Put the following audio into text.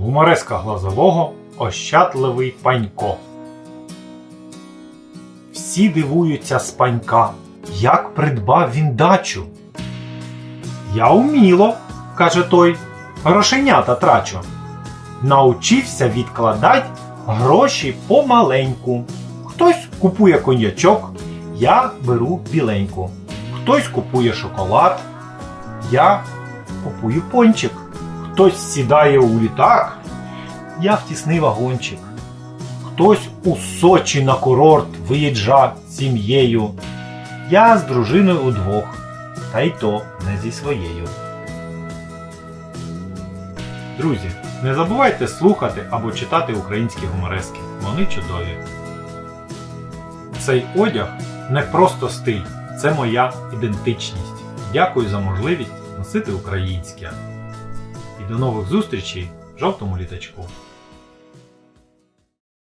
Гумореска глазового ощадливий панько. Всі дивуються з панька, як придбав він дачу. Я уміло, каже той, грошенята трачу. Научився відкладать гроші помаленьку. Хтось купує коньячок, я беру біленьку. Хтось купує шоколад, я купую пончик. Хтось сідає у літак, я в тісний вагончик. Хтось у Сочі на курорт виїжджа сім'єю. Я з дружиною удвох, та й то не зі своєю. Друзі, не забувайте слухати або читати українські гуморески. Вони чудові. Цей одяг не просто стиль, це моя ідентичність. Дякую за можливість носити українське. І до нових зустрічей в жовтому літачку.